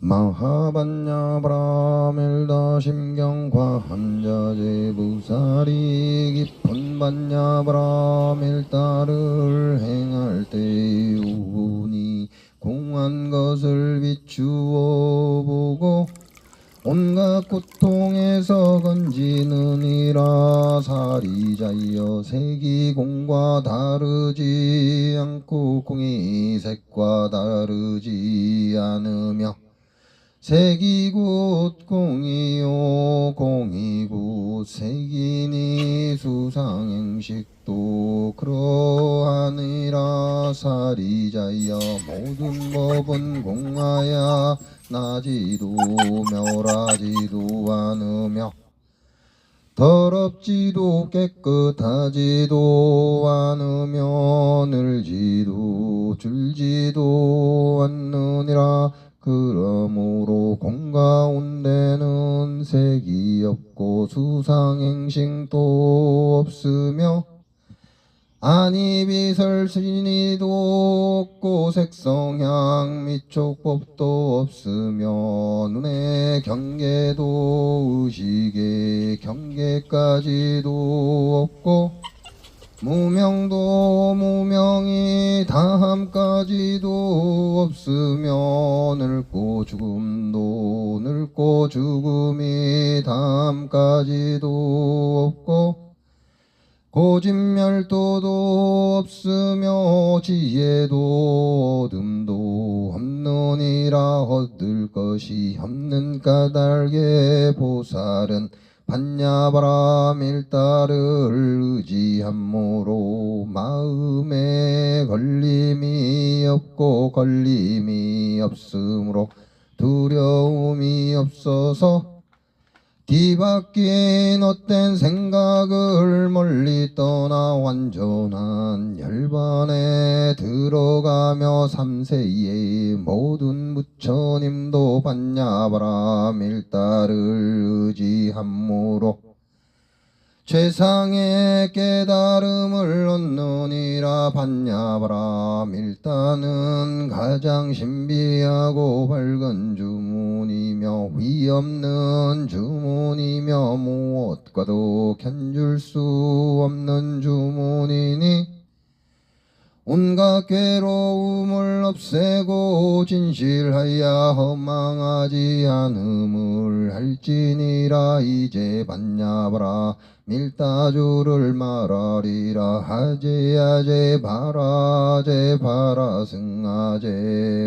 마하반야 브라멜다 심경과 한자제 부사리 깊은 반야 브라멜다를 행할 때 우니 공한 것을 비추어 보고 온갖 고통에서 건지느니라 사리자여 색이 공과 다르지 않고 공이 색과 다르지 않으며 색이 곧 공이요 공이 곧 색이니 수상행식도 그러하니라 사리자여 모든 법은 공하야 나지도 멸하지도 않으며 더럽지도 깨끗하지도 않으며 늘지도 줄지도 않느니라 그러므로 공 가운데는 색이 없고 수상행식도 없으며 아니 비설신이도 없고 색성향 미촉법도 없으며 눈의 경계도 의식의 경계까지도 없고 무명도 무명이 다함까지도 없으며 늙고 죽음도 늙고 죽음이 다함까지도 없고 고진멸도도 없으며 지혜도 어둠도 없느니라. 얻을 것이 없는 까닭에 보살은 반야바라 밀다를 의지함으로 마음에 걸림이 없고 걸림이 없으므로 두려움이 없어서 뒤바뀐 헛된 생각을 멀리 떠나 완전한 열반에 들어가며 삼세의 모든 부처님도 반야바라 밀다를 의지함으로 최상의 깨달음을 얻느니라 반야바라 밀다는 가장 신비하고 밝은 주문이며 위 없는 주문이며 무엇과도 견줄 수 없는 주문이니 온갖 괴로움을 없애고 진실하여 허망하지 않음을 할지니라. 이제 반야바라 밀다주를 말하리라. 하제하제 바라제 바라승하제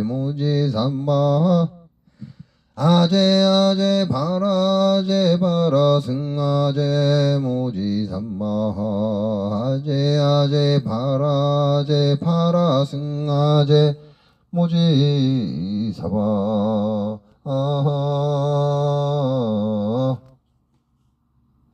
무지삼바 아제 아제 바라제 바라승아제 모지삼마하 아제 아제 바라제 바라승아제 모지사바 아하